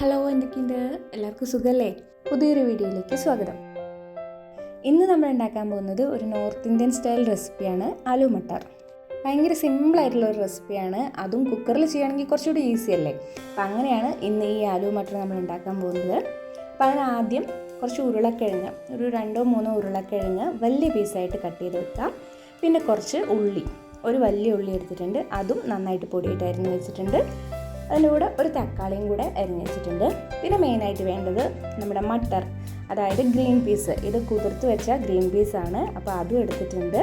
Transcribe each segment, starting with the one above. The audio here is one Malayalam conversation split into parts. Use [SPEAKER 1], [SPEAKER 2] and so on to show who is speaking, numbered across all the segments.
[SPEAKER 1] ഹലോ എന്തൊക്കെയുണ്ട്? എല്ലാവർക്കും സുഖമല്ലേ പുതിയൊരു വീഡിയോയിലേക്ക് സ്വാഗതം. ഇന്ന് നമ്മൾ ഉണ്ടാക്കാൻ പോകുന്നത് ഒരു നോർത്ത് ഇന്ത്യൻ സ്റ്റൈൽ റെസിപ്പിയാണ് ആലു മട്ടർ. ഭയങ്കര സിമ്പിളായിട്ടുള്ള ഒരു റെസിപ്പിയാണ്. അതും കുക്കറിൽ ചെയ്യുകയാണെങ്കിൽ കുറച്ചുകൂടി ഈസി അല്ലേ? അപ്പം അങ്ങനെയാണ് ഇന്ന് ഈ ആലു മട്ടർ നമ്മൾ ഉണ്ടാക്കാൻ പോകുന്നത്. അപ്പം അതിന് ആദ്യം കുറച്ച് ഉരുളക്കിഴങ്ങ് ഒരു രണ്ടോ മൂന്നോ ഉരുളക്കിഴങ്ങ് വലിയ പീസായിട്ട് കട്ട് ചെയ്ത് വെക്കാം പിന്നെ കുറച്ച് ഉള്ളി ഒരു വലിയ ഉള്ളി എടുത്തിട്ടുണ്ട്. അതും നന്നായിട്ട് പൊടിയിട്ടായിരുന്നു വെച്ചിട്ടുണ്ട്. അതിന്റെ കൂടെ ഒരു തക്കാളിയും കൂടെ അരിഞ്ഞ് വെച്ചിട്ടുണ്ട്. പിന്നെ മെയിനായിട്ട് വേണ്ടത് നമ്മുടെ മട്ടർ അതായത് ഗ്രീൻ പീസ് ഇത് കുതിർത്ത് വെച്ച ഗ്രീൻ പീസാണ് അപ്പോൾ അതും എടുത്തിട്ടുണ്ട്.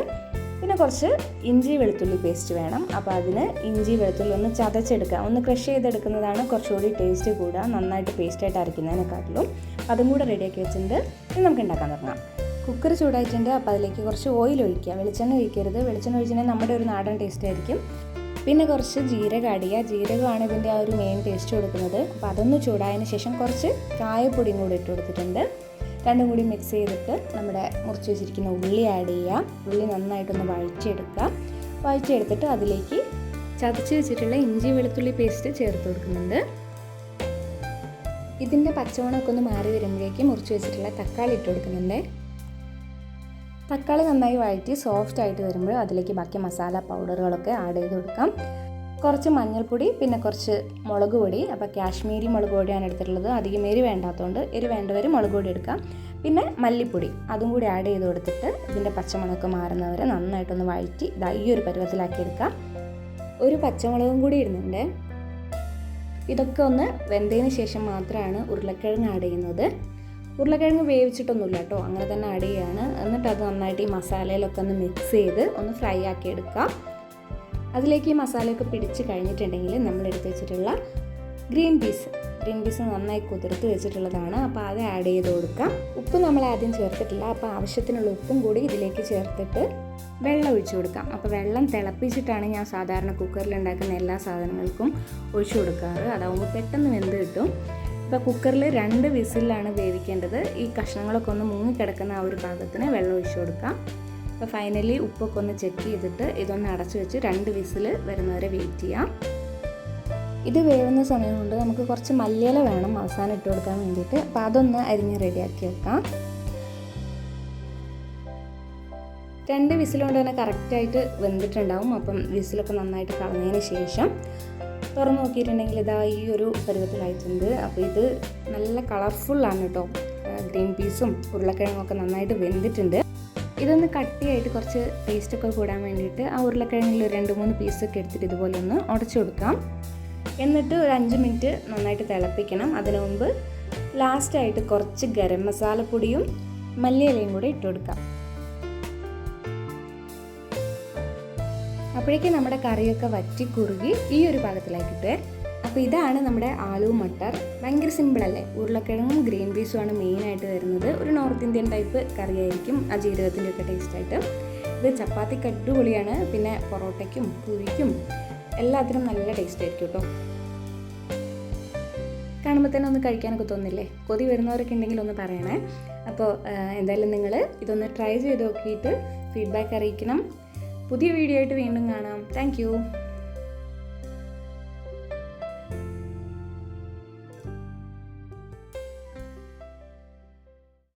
[SPEAKER 1] പിന്നെ കുറച്ച് ഇഞ്ചി വെളുത്തുള്ളി പേസ്റ്റ് വേണം. അപ്പോൾ അതിന് ഇഞ്ചി വെളുത്തുള്ളി ഒന്ന് ചതച്ചെടുക്കുക ഒന്ന് ക്രഷ് ചെയ്തെടുക്കുന്നതാണ് കുറച്ചുകൂടി ടേസ്റ്റ് കൂടുക. നന്നായിട്ട് പേസ്റ്റായിട്ട് അരയ്ക്കുന്നതിനെക്കാട്ടിലും. അതും കൂടെ റെഡിയാക്കി വെച്ചിട്ടുണ്ട്. ഇനി നമുക്ക് ഉണ്ടാക്കാൻ തുടങ്ങാം. കുക്കർ ചൂടായിട്ടുണ്ട്. അപ്പോൾ അതിലേക്ക് കുറച്ച് ഓയിൽ ഒഴിക്കുക. വെളിച്ചെണ്ണ ഒഴിക്കരുത്. വെളിച്ചെണ്ണ ഒഴിച്ചിട്ടുണ്ടെങ്കിൽ നമ്മുടെ ഒരു നാടൻ ടേസ്റ്റ് ആയിരിക്കും. പിന്നെ കുറച്ച് ജീരകം അടിയുക ജീരകമാണ് ഇതിന്റെ ആ ഒരു മെയിൻ ടേസ്റ്റ് കൊടുക്കുന്നത്. അപ്പോൾ അതൊന്ന് ചൂടായതിന് ശേഷം കുറച്ച് കായപ്പൊടിയും കൂടി ഇട്ട് കൊടുത്തിട്ടുണ്ട്. രണ്ടും കൂടി മിക്സ് ചെയ്തിട്ട് നമ്മുടെ മുറിച്ച് വെച്ചിരിക്കുന്ന ഉള്ളി ആഡ് ചെയ്യുക. ഉള്ളി നന്നായിട്ടൊന്ന് വഴിച്ചെടുക്കുക വഴിച്ചെടുത്തിട്ട് അതിലേക്ക് ചതച്ച് വെച്ചിട്ടുള്ള ഇഞ്ചി വെളുത്തുള്ളി പേസ്റ്റ് ചേർത്ത് കൊടുക്കുന്നുണ്ട്. ഇതിന്റെ പച്ചമണമൊക്കെ ഒന്ന് മാറി വരുമ്പോഴേക്കും മുറിച്ച് വെച്ചിട്ടുള്ള തക്കാളി ഇട്ട് കൊടുക്കുന്നുണ്ട്. തക്കാളി നന്നായി വഴറ്റി സോഫ്റ്റ് ആയിട്ട് വരുമ്പോൾ അതിലേക്ക് ബാക്കി മസാല പൗഡറുകളൊക്കെ ആഡ് ചെയ്ത് കൊടുക്കാം. കുറച്ച് മഞ്ഞൾപ്പൊടി പിന്നെ കുറച്ച് മുളക് പൊടി. അപ്പോൾ കാശ്മീരി മുളക് പൊടിയാണ് എടുത്തിട്ടുള്ളത്. അധികം എരി വേണ്ടാത്തതുകൊണ്ട് എരി വേണ്ടവർ മുളക് പൊടി എടുക്കാം. പിന്നെ മല്ലിപ്പൊടി അതും കൂടി ആഡ് ചെയ്ത് കൊടുത്തിട്ട് ഇതിന്റെ പച്ചമുളകൊക്കെ മാറുന്നവരെ നന്നായിട്ടൊന്ന് വഴറ്റി ഇതാ ഈ ഒരു പരുവത്തിലാക്കി എടുക്കാം. ഒരു പച്ചമുളകും കൂടി ഇടുന്നുണ്ട്. ഇതൊക്കെ ഒന്ന് വെന്തതിന് ശേഷം മാത്രമാണ് ഉരുളക്കിഴങ്ങ് ആഡ് ചെയ്യുന്നത്. ഉരുളക്കിഴങ്ങ് വേവിച്ചിട്ടൊന്നുമില്ല കേട്ടോ. അങ്ങനെ തന്നെ ആഡ് ചെയ്യുകയാണ് എന്നിട്ട് അത് നന്നായിട്ട് ഈ മസാലയിലൊക്കെ ഒന്ന് മിക്സ് ചെയ്ത് ഒന്ന് ഫ്രൈ ആക്കി എടുക്കാം അതിലേക്ക് ഈ മസാലയൊക്കെ പിടിച്ച് കഴിഞ്ഞിട്ടുണ്ടെങ്കിൽ നമ്മൾ എടുത്ത് വെച്ചിട്ടുള്ള ഗ്രീൻ പീസ് ഗ്രീൻ പീസ് നന്നായി കുതിർത്ത് വെച്ചിട്ടുള്ളതാണ്. അപ്പോൾ അത് ആഡ് ചെയ്ത് കൊടുക്കാം. ഉപ്പ് നമ്മൾ ആദ്യം ചേർത്തിട്ടില്ല. അപ്പോൾ ആവശ്യത്തിനുള്ള ഉപ്പും കൂടി ഇതിലേക്ക് ചേർത്തിട്ട് വെള്ളം ഒഴിച്ചു കൊടുക്കാം. അപ്പോൾ വെള്ളം തിളപ്പിച്ചിട്ടാണ് ഞാൻ സാധാരണ കുക്കറിൽ ഉണ്ടാക്കുന്ന എല്ലാ സാധനങ്ങൾക്കും ഒഴിച്ചു കൊടുക്കാറ്. അതാവുമ്പോൾ പെട്ടെന്ന് വെന്ത് കിട്ടും. ഇപ്പോൾ കുക്കറിൽ രണ്ട് വിസിലാണ് വേവിക്കേണ്ടത്. ഈ കഷ്ണങ്ങളൊക്കെ ഒന്ന് മുങ്ങിക്കിടക്കുന്ന ആ ഒരു പാകത്തിന് വെള്ളം ഒഴിച്ചു കൊടുക്കാം. അപ്പോൾ ഫൈനലി ഉപ്പൊക്കെ ഒന്ന് ചെക്ക് ചെയ്തിട്ട് ഇതൊന്ന് അടച്ചു വെച്ച് രണ്ട് വിസിൽ വരുന്നവരെ വെയിറ്റ് ചെയ്യാം. ഇത് വേവുന്ന സമയം കൊണ്ട് നമുക്ക് കുറച്ച് മല്ലിയില വേണം അവസാനം ഇട്ട് കൊടുക്കാൻ വേണ്ടിയിട്ട്. അപ്പോൾ അതൊന്ന് അരിഞ്ഞ് റെഡിയാക്കി വെക്കാം. രണ്ട് വിസിലുകൊണ്ട് തന്നെ കറക്റ്റായിട്ട് വെന്തിട്ടുണ്ടാവും. അപ്പം വിസിലൊക്കെ നന്നായിട്ട് കളഞ്ഞതിന് ശേഷം തുറന്ന് നോക്കിയിട്ടുണ്ടെങ്കിൽ ഇതാ ഈ ഒരു പരുവത്തിലായിട്ടുണ്ട്. അപ്പോൾ ഇത് നല്ല കളർഫുള്ളാണ് കേട്ടോ. ഗ്രീൻ പീസും ഉരുളക്കിഴങ്ങും ഒക്കെ നന്നായിട്ട് വെന്തിട്ടുണ്ട്. ഇതൊന്ന് കട്ടിയായിട്ട് കുറച്ച് ടേസ്റ്റൊക്കെ കൂടാൻ വേണ്ടിയിട്ട് ആ ഉരുളക്കിഴങ്ങിൽ രണ്ട് മൂന്ന് പീസൊക്കെ എടുത്തിട്ട് ഇതുപോലെ ഒന്ന് ഉടച്ചു കൊടുക്കാം. എന്നിട്ട് ഒരു അഞ്ച് മിനിറ്റ് നന്നായിട്ട് തിളപ്പിക്കണം. അതിനു മുമ്പ് ലാസ്റ്റായിട്ട് കുറച്ച് ഗരം മസാലപ്പൊടിയും മല്ലിയിലയും കൂടെ ഇട്ട് കൊടുക്കാം. അപ്പോഴേക്കും നമ്മുടെ കറിയൊക്കെ വറ്റി കുറുകി ഈ ഒരു പാകത്തിലാക്കിയിട്ട് അപ്പോൾ ഇതാണ് നമ്മുടെ ആലു മട്ടർ. ഭയങ്കര സിമ്പിളല്ലേ ഉരുളക്കിഴങ്ങും ഗ്രീൻ പീസുമാണ് മെയിനായിട്ട് വരുന്നത്. ഒരു നോർത്ത് ഇന്ത്യൻ ടൈപ്പ് കറിയായിരിക്കും ആ ജീരകത്തിന്റെ ഒക്കെ ടേസ്റ്റായിട്ട് ഇത് ചപ്പാത്തിക്ക് അടിപൊളിയാണ് പിന്നെ പൊറോട്ടയ്ക്കും പുരിക്കും എല്ലാത്തിനും നല്ല ടേസ്റ്റ് ആയിരിക്കും കേട്ടോ കാണുമ്പോൾ തന്നെ ഒന്ന് കഴിക്കാനൊക്കെ തോന്നില്ലേ? കൊതി വരുന്നവരൊക്കെ ഉണ്ടെങ്കിൽ ഒന്ന് പറയണേ. അപ്പോൾ എന്തായാലും നിങ്ങൾ ഇതൊന്ന് ട്രൈ ചെയ്ത് നോക്കിയിട്ട് ഫീഡ്ബാക്ക് അറിയിക്കണം. പുതിയ വീഡിയോ ആയിട്ട് വീണ്ടും കാണാം. താങ്ക്